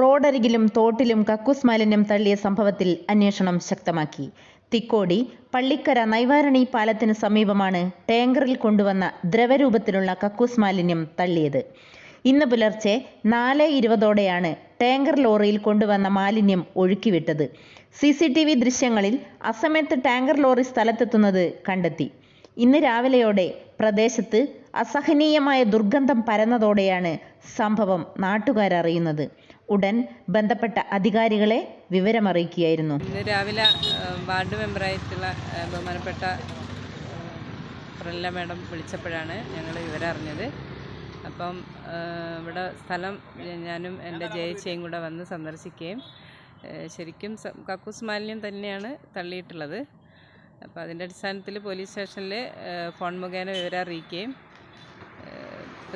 റോഡരികിലും തോട്ടിലും കക്കൂസ് മാലിന്യം തള്ളിയ സംഭവത്തിൽ അന്വേഷണം ശക്തമാക്കി. തിക്കോടി പള്ളിക്കര നൈവാരണി പാലത്തിന് സമീപമാണ് ടാങ്കറിൽ കൊണ്ടുവന്ന ദ്രവരൂപത്തിലുള്ള കക്കൂസ് മാലിന്യം തള്ളിയത്. ഇന്ന് പുലർച്ചെ നാല് ഇരുപതോടെയാണ് ടാങ്കർ ലോറിയിൽ കൊണ്ടുവന്ന മാലിന്യം ഒഴുക്കിവിട്ടത്. സി സി ടി വി ദൃശ്യങ്ങളിൽ അസമയത്ത് ടാങ്കർ ലോറി സ്ഥലത്തെത്തുന്നത് കണ്ടെത്തി. ഇന്ന് രാവിലെയോടെ പ്രദേശത്ത് അസഹനീയമായ ദുർഗന്ധം പരന്നതോടെയാണ് സംഭവം നാട്ടുകാരറിയുന്നത്. ഉടൻ ബന്ധപ്പെട്ട അധികാരികളെ വിവരമറിയിക്കുകയായിരുന്നു. ഇന്ന് രാവിലെ വാർഡ് മെമ്പറായിട്ടുള്ള ബഹുമാനപ്പെട്ട പ്രല്ല മാഡം വിളിച്ചപ്പോഴാണ് ഞങ്ങൾ വിവരം അറിഞ്ഞത് അപ്പം ഇവിടെ സ്ഥലം ഞാനും എന്റെ ജയച്ചയും കൂടെ വന്ന് സന്ദർശിക്കുകയും ശരിക്കും കക്കൂസ് മാലിന്യം തന്നെയാണ് തള്ളിയിട്ടുള്ളത്. അപ്പോൾ അതിന്റെ അടിസ്ഥാനത്തിൽ പോലീസ് സ്റ്റേഷനിൽ ഫോൺ മുഖേന വിവരം അറിയിക്കുകയും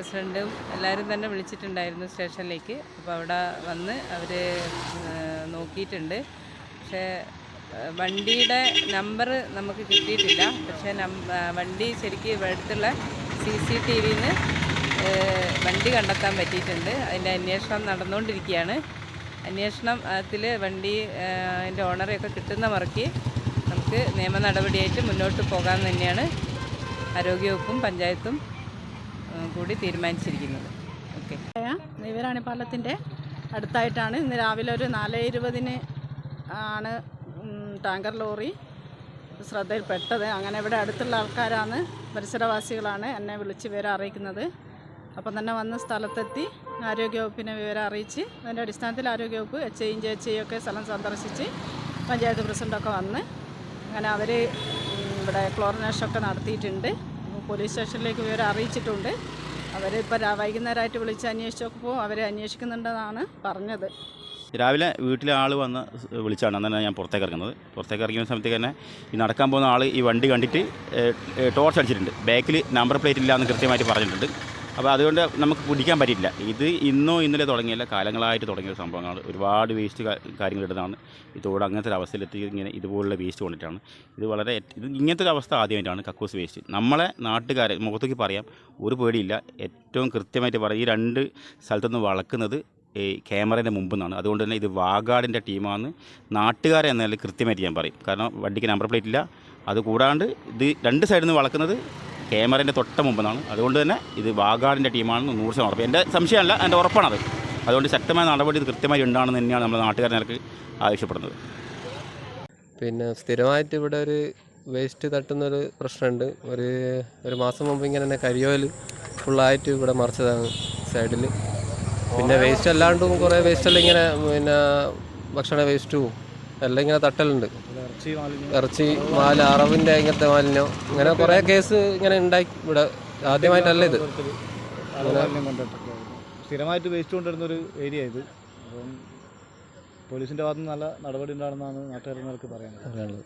പ്രസിഡന്റും എല്ലാവരും തന്നെ വിളിച്ചിട്ടുണ്ടായിരുന്നു സ്റ്റേഷനിലേക്ക്. അപ്പോൾ അവിടെ വന്ന് അവർ നോക്കിയിട്ടുണ്ട്. പക്ഷേ വണ്ടിയുടെ നമ്പർ നമുക്ക് കിട്ടിയിട്ടില്ല. പക്ഷേ വണ്ടി ശരിക്കും ഇവിടെ അടുത്തുള്ള സി സി ടി വിന്ന് വണ്ടി കണ്ടെത്താൻ പറ്റിയിട്ടുണ്ട്. അതിന്റെ അന്വേഷണം നടന്നുകൊണ്ടിരിക്കുകയാണ്. അന്വേഷണം അതിൽ വണ്ടി അതിന്റെ ഓണറെയൊക്കെ കിട്ടുന്ന മുറയ്ക്ക് നമുക്ക് നിയമ നടപടിയായിട്ട് മുന്നോട്ട് പോകാമെന്ന് തന്നെയാണ്. ആരോഗ്യവകുപ്പും പഞ്ചായത്തും കൂടി തീരുമാനിച്ചിരിക്കുന്നത്. ഓക്കെ നെയ്വരാണി പാലത്തിന്റെ അടുത്തായിട്ടാണ്. ഇന്ന് രാവിലെ ഒരു നാല് ഇരുപതിന് ആണ് ടാങ്കർ ലോറി ശ്രദ്ധയിൽപ്പെട്ടത്. അങ്ങനെ ഇവിടെ അടുത്തുള്ള ആൾക്കാരാണ് പരിസരവാസികളാണ് എന്നെ വിളിച്ച് വിവരം അറിയിക്കുന്നത്. അപ്പം തന്നെ വന്ന് സ്ഥലത്തെത്തി ആരോഗ്യവകുപ്പിനെ വിവരം അറിയിച്ച് അതിന്റെ അടിസ്ഥാനത്തിൽ ആരോഗ്യവകുപ്പ് എച്ച് ഐയും ജെ എച്ച് ഐയൊക്കെ സ്ഥലം സന്ദർശിച്ച് പഞ്ചായത്ത് പ്രസിഡന്റൊക്കെ വന്ന് അങ്ങനെ അവർ ഇവിടെ ക്ലോറിനേഷനൊക്കെ നടത്തിയിട്ടുണ്ട്. പോലീസ് സ്റ്റേഷനിലേക്ക് വിവരം അറിയിച്ചിട്ടുണ്ട്. അവരിപ്പോൾ വൈകുന്നേരമായിട്ട് വിളിച്ച് അന്വേഷിച്ചപ്പോൾ അവരെ അന്വേഷിക്കുന്നുണ്ടെന്നാണ് പറഞ്ഞത്. രാവിലെ വീട്ടിലെ ആൾ വന്ന് വിളിച്ചാണ്. അന്നേരം ഞാൻ പുറത്തേക്ക് ഇറങ്ങുന്നത്. പുറത്തേക്ക് ഇറങ്ങിയ സമയത്തേക്ക് തന്നെ ഈ നടക്കാൻ പോകുന്ന ആൾ ഈ വണ്ടി കണ്ടിട്ട് ടോർച്ച് അടിച്ചിട്ടുണ്ട്. ബാക്കിൽ നമ്പർ പ്ലേറ്റ് ഇല്ല എന്ന് കൃത്യമായിട്ട് പറഞ്ഞിട്ടുണ്ട്. അപ്പോൾ അതുകൊണ്ട് നമുക്ക് പിടിക്കാൻ പറ്റില്ല ഇത് ഇന്നോ ഇന്നലെ തുടങ്ങിയല്ല കാലങ്ങളായിട്ട് തുടങ്ങിയ സംഭവങ്ങളാണ്. ഒരുപാട് വേസ്റ്റ് കാര്യങ്ങൾ ഇടുന്നതാണ്. അങ്ങനത്തെ ഒരു അവസ്ഥയിലെത്തി ഇങ്ങനെ ഇതുപോലുള്ള വേസ്റ്റ് കൊണ്ടിട്ടാണ്. ഇത് വളരെ ഇത് ഇങ്ങനത്തെ ഒരു അവസ്ഥ ആദ്യമായിട്ടാണ് കക്കൂസ് വേസ്റ്റ് നമ്മളെ നാട്ടുകാരെ മുഖത്തേക്ക് പറയാം ഒരു പേടിയില്ല. ഏറ്റവും കൃത്യമായിട്ട് പറയാം ഈ രണ്ട് സ്ഥലത്തുനിന്ന് വളക്കുന്നത് ഈ ക്യാമറേന്റെ മുമ്പ് നിന്നാണ് അതുകൊണ്ട് തന്നെ ഇത് വാഗാടിന്റെ ടീമാണ്. നാട്ടുകാരെ എന്നാൽ കൃത്യമായിട്ട് ഞാൻ പറയും. കാരണം വണ്ടിക്ക് നമ്പർ പ്ലേറ്റ് ഇല്ല. അതുകൂടാണ്ട് ഇത് രണ്ട് സൈഡിൽ നിന്ന് വളക്കുന്നത് ക്യാമറേന്റെ തൊട്ട മുമ്പ് നിന്നാണ് അതുകൊണ്ട് തന്നെ ഇത് വാഗാടിന്റെ ടീമാണെന്ന് നൂറ് ശതമാനം ഉറപ്പ്. എന്റെ സംശയമല്ല എന്റെ ഉറപ്പാണത്. അതുകൊണ്ട് ശക്തമായ നടപടി ഇത് കൃത്യമായി ഉണ്ടാണെന്ന് തന്നെയാണ് നമ്മുടെ നാട്ടുകാരെ നിലയ്ക്ക് ആവശ്യപ്പെടുന്നത്. പിന്നെ സ്ഥിരമായിട്ട് ഇവിടെ ഒരു വേസ്റ്റ് തട്ടുന്നൊരു പ്രശ്നമുണ്ട്. ഒരു ഒരു മാസം മുമ്പ് ഇങ്ങനെ തന്നെ കരിയോൽ ഫുള്ളായിട്ട് ഇവിടെ മറിച്ചതാണ് സൈഡിൽ പിന്നെ വേസ്റ്റ് അല്ലാണ്ടും കുറേ വേസ്റ്റെല്ലാം ഇങ്ങനെ പിന്നെ ഭക്ഷണ വേസ്റ്റും എല്ലാം ഇങ്ങനെ തട്ടലുണ്ട്. ഇറച്ചി മാല അറവിന്റെ ഇങ്ങനത്തെ മാലിന്യം. ഇങ്ങനെ കുറേ കേസ് ഇങ്ങനെ ഉണ്ടായി. ഇവിടെ ആദ്യമായിട്ടല്ല ഇത്. സ്ഥിരമായിട്ട് വേസ്റ്റ് കൊണ്ടിരുന്ന ഒരു ഏരിയ ഇത്. അപ്പം പോലീസിന്റെ ഭാഗത്ത് നല്ല നടപടി ഉണ്ടാകുന്നതാണ് നാട്ടുകാരന്മാർക്ക് പറയാനുള്ളത്. പറയാനുള്ളത്.